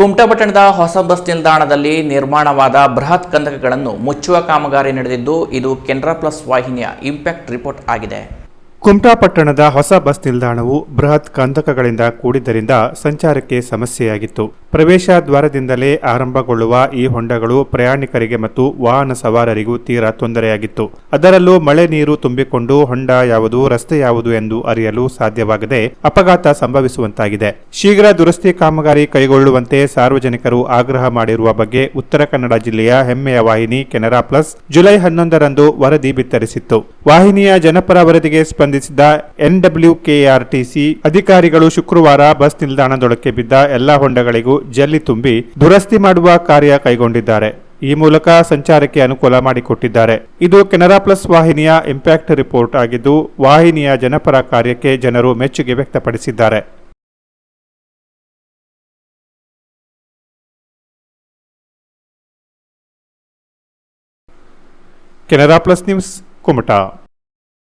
ಕುಮಟಪಟ್ಟಣದ ಹೊಸ ಬಸ್ ನಿಲ್ದಾಣದಲ್ಲಿ ನಿರ್ಮಾಣವಾದ ಬೃಹತ್ ಕಂದಕಗಳನ್ನು ಮುಚ್ಚುವ ಕಾಮಗಾರಿ ನಡೆದಿದ್ದು, ಇದು ಕೆನರಾ ಪ್ಲಸ್ ವಾಹಿನಿಯ ಇಂಪ್ಯಾಕ್ಟ್ ರಿಪೋರ್ಟ್ ಆಗಿದೆ. ಕುಮಟಾ ಪಟ್ಟಣದ ಹೊಸ ಬಸ್ ನಿಲ್ದಾಣವು ಬೃಹತ್ ಕಂದಕಗಳಿಂದ ಕೂಡಿದ್ದರಿಂದ ಸಂಚಾರಕ್ಕೆ ಸಮಸ್ಯೆಯಾಗಿತ್ತು. ಪ್ರವೇಶ ದ್ವಾರದಿಂದಲೇ ಆರಂಭಗೊಳ್ಳುವ ಈ ಹೊಂಡಗಳು ಪ್ರಯಾಣಿಕರಿಗೆ ಮತ್ತು ವಾಹನ ಸವಾರರಿಗೂ ತೀರಾ ತೊಂದರೆಯಾಗಿತ್ತು. ಅದರಲ್ಲೂ ಮಳೆ ನೀರು ತುಂಬಿಕೊಂಡು ಹೊಂಡ ಯಾವುದು, ರಸ್ತೆ ಯಾವುದು ಎಂದು ಅರಿಯಲು ಸಾಧ್ಯವಾಗದೆ ಅಪಘಾತ ಸಂಭವಿಸುವಂತಾಗಿದೆ. ಶೀಘ್ರ ದುರಸ್ತಿ ಕಾಮಗಾರಿ ಕೈಗೊಳ್ಳುವಂತೆ ಸಾರ್ವಜನಿಕರು ಆಗ್ರಹ ಮಾಡಿರುವ ಬಗ್ಗೆ ಉತ್ತರ ಕನ್ನಡ ಜಿಲ್ಲೆಯ ಹೆಮ್ಮೆಯ ವಾಹಿನಿ ಕೆನರಾ ಪ್ಲಸ್ ಜುಲೈ ಹನ್ನೊಂದರಂದು ವರದಿ ಬಿತ್ತರಿಸಿತ್ತು. ವಾಹಿನಿಯ ಜನಪರ ವರದಿಗೆ ಸ್ಪಂದಿಸಿದ ಎನ್ಡಬ್ಲ್ಯೂಕೆಆರ್ಟಿಸಿ ಅಧಿಕಾರಿಗಳು ಶುಕ್ರವಾರ ಬಸ್ ನಿಲ್ದಾಣದೊಳಕ್ಕೆ ಬಿದ್ದ ಎಲ್ಲಾ ಹೊಂಡಗಳಿಗೂ ಜಲ್ಲಿ ತುಂಬಿ ದುರಸ್ತಿ ಮಾಡುವ ಕಾರ್ಯ ಕೈಗೊಂಡಿದ್ದಾರೆ. ಈ ಮೂಲಕ ಸಂಚಾರಕ್ಕೆ ಅನುಕೂಲ ಮಾಡಿಕೊಟ್ಟಿದ್ದಾರೆ. ಇದು ಕೆನರಾ ಪ್ಲಸ್ ವಾಹಿನಿಯ ಇಂಪ್ಯಾಕ್ಟ್ ರಿಪೋರ್ಟ್ ಆಗಿದ್ದು, ವಾಹಿನಿಯ ಜನಪರ ಕಾರ್ಯಕ್ಕೆ ಜನರು ಮೆಚ್ಚುಗೆ ವ್ಯಕ್ತಪಡಿಸಿದ್ದಾರೆ. Canara plus news, Kumta.